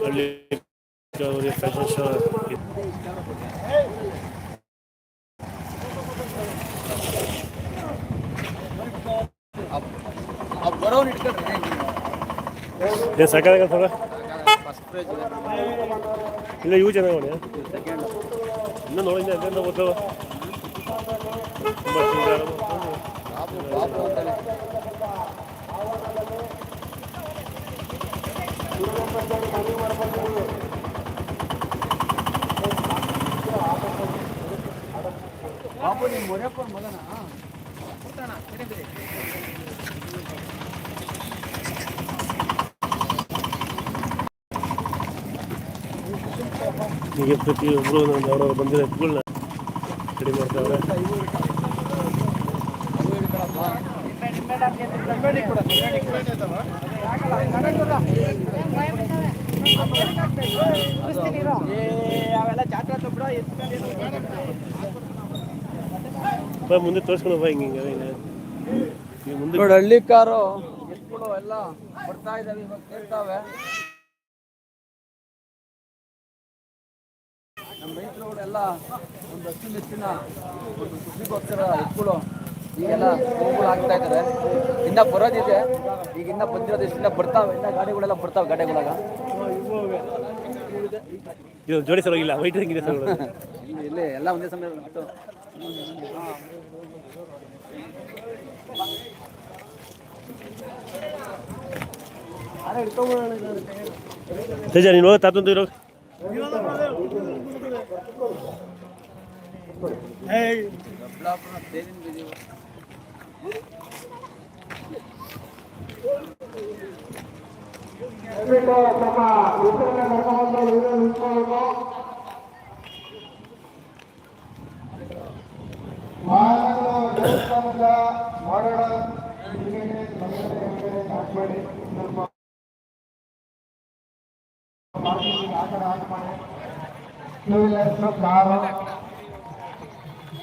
ಹಳ್ಳಿ Gauri fashion show ಬರೋನ್ ಇಟ್ಕೊಂಡ್ರೆ ಏನು ಸಾಕಾಗತ್ತಲ್ಲ ಫಸ್ಟ್ ಪ್ರೈಸ್ ಇಲ್ಲ ಇವು ಚೆನ್ನಾಗಿ ನೋಡಿ ಇನ್ನೂ ನೋಡಿದ್ದೆ ಅಲ್ಲಿಂದ ಗೊತ್ತವ ತುಂಬ ಹೀಗೆ ಪ್ರತಿಯೊಬ್ಬರು ಒಂದು ಅವ್ರವ್ರು ಬಂದಿರೋ ಎತ್ತುಗಳನ್ನ ರೆಡಿ ಮಾಡ್ತಾವ್ರೆ ಅವೆಲ್ಲ ಜಾತ್ರೆ ಬಿಡ ಬಾ ಮುಂದೆ ತೋರಿಸ್ಕೊಂಡು ಬಾ ಹಿಂಗೆ ಮುಂದೆ. ನೋಡಿ, ಹಳ್ಳಿ ಕಾರು ಎತ್ಗಳು ಎಲ್ಲ ಬರ್ತಾ ಇದಾವೆ, ಇವಾಗ ಕೇಳ್ತಾವೆ. ನಮ್ಮ ರೈತರುಗಳೆಲ್ಲ ಒಂದು ಹತ್ತು ಹೆಚ್ಚಿನ ಒಂದು ಖುಷಿಗೋಸ್ಕರ ಎತ್ಗಳು ಈಗೆಲ್ಲ ಹೂಗಳು ಆಗ್ತಾ ಇದ್ದಾರೆ ಇನ್ನ ಬರೋದಿದೆ ಈಗ ಇನ್ನ ಬಂದಿರೋದು ಇಷ್ಟ ಬರ್ತಾವೆ. ಇನ್ನ ಗಾಡಿಗಳೆಲ್ಲ ಬರ್ತಾವೆ ಗಾಡಿಗಳಾಗ. ಇದು ಜೋಡಿ ಸರೋಗಿಲ್ಲ ವೈಟ್ ಸರ್. ಇಲ್ಲಿ ಎಲ್ಲ ಒಂದೇ ಸಮಯ ಬಿಟ್ಟು. ತೇಜ ನೀನು ಹೋಗಿ ತಾತಂತ ಇರೋ. ದೇವಸ್ಥಾನದ ಮಾಡೋಣ ಹಿಂಗೇನೆ ನಮ್ಮನೆ ಹಿಂಗೇನೆ ಸ್ಟಾರ್ಟ್ ಮಾಡಿ ಸ್ವಲ್ಪ ಪಾರ್ಕಿಂಗ್ ಆ ಕಡೆ ಆಫ್ ಮಾಡಿ two wheelers car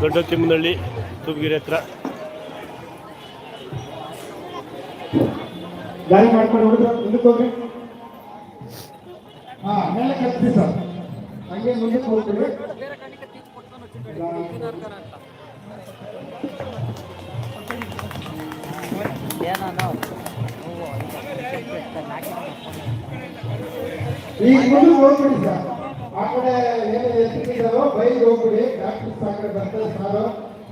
sir. Thimmanahalli ಮುಂದಕ್ಕೆ ಹತ್ರ ಈಗ ಹೋಗ್ಬಿಡಿ ಸರ್. ಆ ಕಡೆ ಏನು ಎತ್ತಿದ್ದಾರೋ ಬೈಕ್ ಹೋಗ್ಬಿಡಿ. ಡಾಕ್ಟರ್ಸ್ ಆ ಬರ್ತಾರೆ ಸಾರು.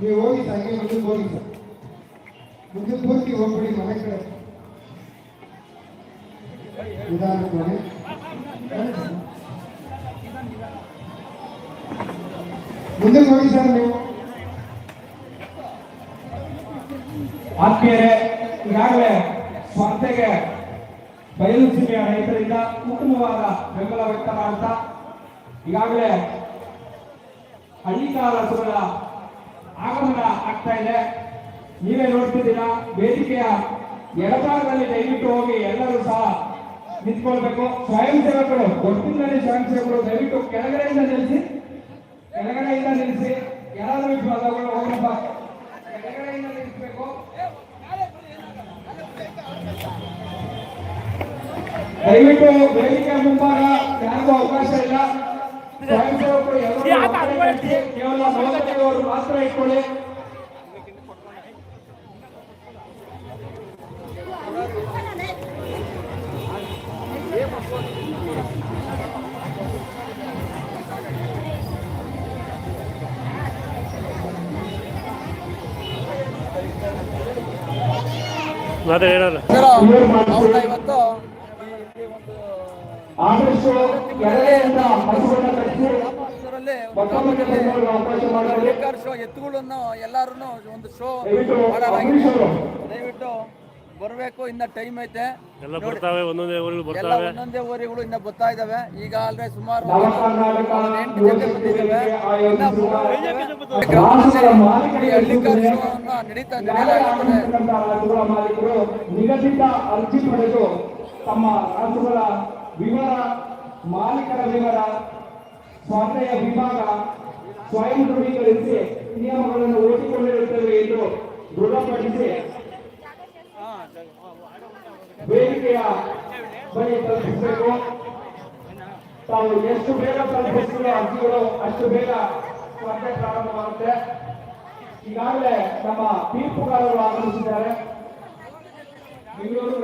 ನೀವು ಹೋಗಿ ಸರ್ ಹಂಗೆ ಮುಂದಕ್ಕೆ ಹೋಗಿ ಸರ್. ಮುಂದೆ ಪೂರ್ತಿ ಹೋಗ್ಬಿಡಿ ಮನೆ ಕಡೆ. ನಿಧಾನ ನೋಡಿ ಮುಂದಕ್ಕೆ ಹೋಗಿ ಸರ್ ನೀವು. ಆತ್ಮೀಯರೇ, ಈಗಾಗಲೇ ಸ್ಪರ್ಧೆಗೆ ಬಯಲು ಸೀಮೆಯ ರೈತರಿಂದ ಉತ್ತಮವಾದ ಬೆಂಬಲ ವ್ಯಕ್ತ ಮಾಡ್ತಾ ಈಗಾಗಲೇ ಹಳ್ಳಿಕಾರ ಹಸುಗಳ ಆಗಮನ ಆಗ್ತಾ ಇದೆ. ನೀವೇ ನೋಡ್ತಿದ್ದೀರಾ, ವೇದಿಕೆಯ ಎಡಭಾಗದಲ್ಲಿ ದಯವಿಟ್ಟು ಹೋಗಿ ಎಲ್ಲರೂ ಸಹ ನಿಂತ್ಕೊಳ್ಬೇಕು. ಸ್ವಯಂ ಸೇವಕರು ಒಟ್ಟಿನಲ್ಲಿ ಸ್ವಯಂ ಸೇವಕರು ದಯವಿಟ್ಟು ಕೆಳಗಡೆಯಿಂದ ನಿಲ್ಲಿಸಿ ಕೆಳಗಡೆಯಿಂದ ನಿಲ್ಲಿಸಿ. ಯಾರಾದರೂ ವಿಭಾಗಗಳು ಹೋಗಪ್ಪ ಕೆಳಗಡೆಯಿಂದ ನಿಲ್ಲಿಸಬೇಕು. ದಯವಿಟ್ಟು ವೇದಿಕೆ ಮುಂಭಾಗ ಯಾರಿಗೂ ಅವಕಾಶ ಇಲ್ಲ. ಕೇವಲ ನಲವತ್ತೈದು ಮಾತ್ರ ಇಟ್ಕೊಳ್ಳಿ. ಆದಷ್ಟು ಕೆಳಗೆಯಿಂದ ಹಸುವನ್ನು ಕಟ್ಟಿ ಶೋ ಎತ್ತುಗಳನ್ನು ಎಲ್ಲಾರು ಒಂದು ಶೋ ದಯವಿಟ್ಟು ಮಾಡಲಾಗಿದೆ. ದಯವಿಟ್ಟು ಬರಬೇಕು ಇನ್ನ ಟೈಮ್ ಐತೆ. ಎಲ್ಲ ಬರ್ತಾವೆ ಒಂದೊಂದೇ ಊರಿಗಳು ಬರ್ತಾವೆ. ಒಂದೊಂದೇ ಊರಿಗಳು ಇನ್ನ ಬರ್ತಾ ಇದಾವೆ. ಈಗ ಆಲ್ರೆ ಸುಮಾರು ಎಂಟು ಜೊತೆ ಬಂದಿದ್ದಾವೆ ನಡೀತಾ ನಡೆಯಲಾಗುತ್ತದೆ ನಿಗದಿತ ಅರ್ಜಿ ಪಡೆದು ತಮ್ಮ ರಾಸುಗಳ ವಿವರ ಮಾಲೀಕರ ವಿವರ ಸ್ವಾತಂತ್ರ್ಯ ವಿಭಾಗ, ಸ್ವಯಂ ದೃಢೀಕರಿಸಿ ನಿಯಮಗಳನ್ನು ಓದಿಕೊಂಡಿರುತ್ತೇವೆ ಎಂದು ದೃಢಪಡಿಸಿ ವೇದಿಕೆಯ ಬಳಿ ತಲುಪಿಸಬೇಕು. ತಾವು ಎಷ್ಟು ಬೇಗ ತಲುಪಿಸಿರೋ ಅರ್ಜಿಗಳು ಅಷ್ಟು ಬೇಗ ಸ್ಪರ್ಧೆ ಪ್ರಾರಂಭವಾಗುತ್ತೆ. ಈಗಾಗಲೇ ನಮ್ಮ ತೀರ್ಪುಗಾರರು ಆಗಮಿಸಿದ್ದಾರೆ. ಬೆಂಗಳೂರು